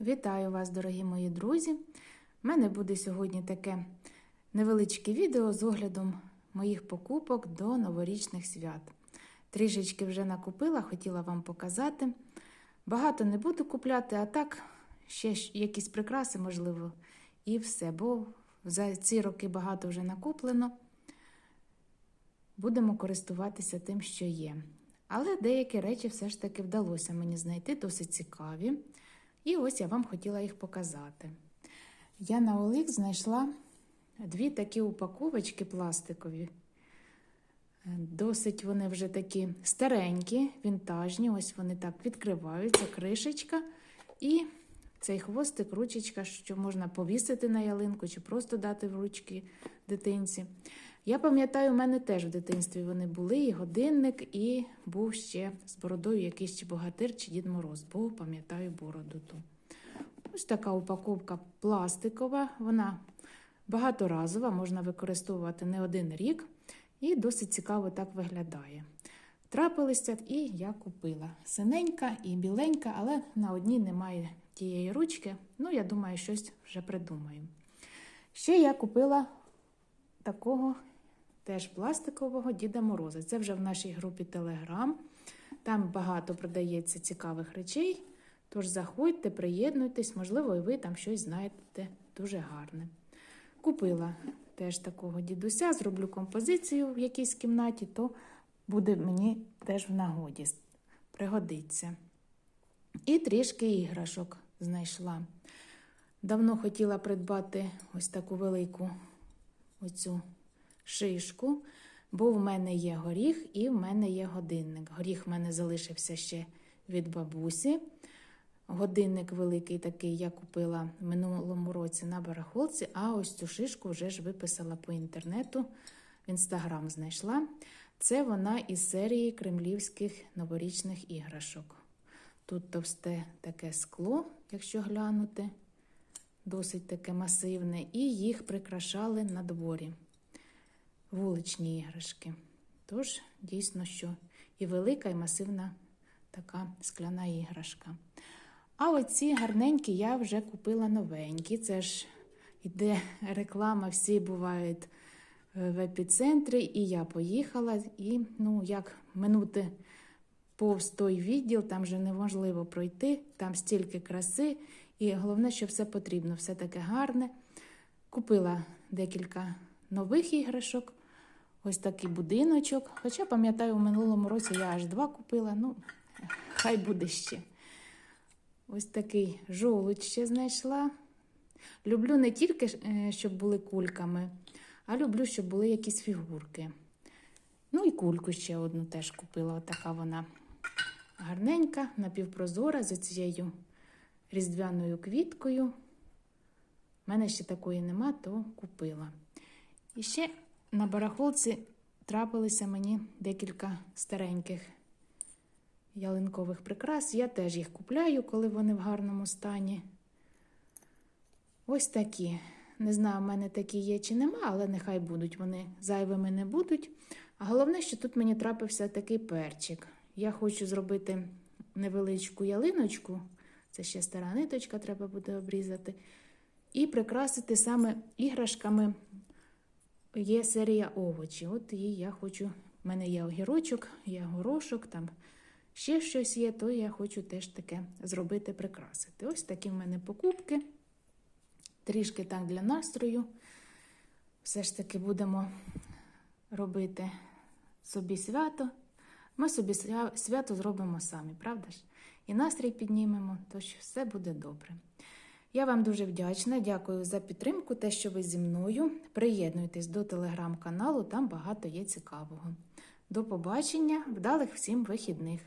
Вітаю вас, дорогі мої друзі! У мене буде сьогодні таке невеличке відео з оглядом моїх покупок до новорічних свят. Трішечки вже накупила, хотіла вам показати. Багато не буду купляти, а так ще якісь прикраси, можливо, і все. Бо за ці роки багато вже накуплено. Будемо користуватися тим, що є. Але деякі речі все ж таки вдалося мені знайти, досить цікаві. І ось я вам хотіла їх показати. Я на Олик знайшла дві такі упаковочки пластикові. Досить вони вже такі старенькі, вінтажні. Ось вони так відкриваються, кришечка. І цей хвостик, ручечка, що можна повісити на ялинку чи просто дати в ручки дитинці. Я пам'ятаю, у мене теж в дитинстві вони були, і годинник, і був ще з бородою якийсь чи богатир, чи Дід Мороз, бо пам'ятаю бороду ту. Ось така упаковка пластикова, вона багаторазова, можна використовувати не один рік, і досить цікаво так виглядає. Трапилися і я купила. Синенька і біленька, але на одній немає тієї ручки. Ну, я думаю, щось вже придумаю. Ще я купила такого теж пластикового Діда Мороза. Це вже в нашій групі Телеграм. Там багато продається цікавих речей. Тож заходьте, приєднуйтесь, можливо, і ви там щось знаєте дуже гарне. Купила теж такого дідуся, зроблю композицію в якійсь кімнаті, то буде мені теж в нагоді. Пригодиться. І трішки іграшок знайшла. Давно хотіла придбати ось таку велику оцю шишку, бо в мене є горіх і в мене є годинник. Горіх в мене залишився ще від бабусі. Годинник великий такий я купила в минулому році на барахолці, а ось цю шишку вже ж виписала по інтернету, в інстаграм знайшла. Це вона із серії кремлівських новорічних іграшок. Тут товсте таке скло, якщо глянути, досить таке масивне, і їх прикрашали на дворі. Вуличні іграшки. Тож, дійсно, що і велика, і масивна така скляна іграшка. А оці гарненькі я вже купила новенькі. Це ж іде реклама, всі бувають е, в епіцентрі, і я поїхала. І, ну, як минути повз той відділ, там вже неможливо пройти, там стільки краси, і головне, що все потрібно, все таке гарне. Купила декілька нових іграшок, ось такий будиночок. Хоча, пам'ятаю, у минулому році я аж два купила, ну, хай буде ще. Ось такий жолудь ще знайшла. Люблю не тільки, е, щоб були кульками, а люблю, щоб були якісь фігурки. Ну і кульку ще одну теж купила. Отака вона гарненька, напівпрозора з цією різдвяною квіткою. У мене ще такої нема, то купила. І ще на барахолці трапилися мені декілька стареньких ялинкових прикрас. Я теж їх купляю, коли вони в гарному стані. Ось такі. Не знаю, в мене такі є чи нема, але нехай будуть. Вони зайвими не будуть. А головне, що тут мені трапився такий перчик. Я хочу зробити невеличку ялиночку. Це ще стара ниточка, треба буде обрізати. І прикрасити саме іграшками є серія овочі. От її я хочу. У мене є огірочок, є горошок, там ще щось є, то я хочу теж таке зробити, прикрасити. Ось такі в мене покупки. Трішки так для настрою. Все ж таки будемо робити собі свято. Ми собі свято зробимо самі, правда ж? І настрій піднімемо, тож все буде добре. Я вам дуже вдячна, дякую за підтримку, те, що ви зі мною. Приєднуйтесь до телеграм-каналу, там багато є цікавого. До побачення, вдалих всім вихідних!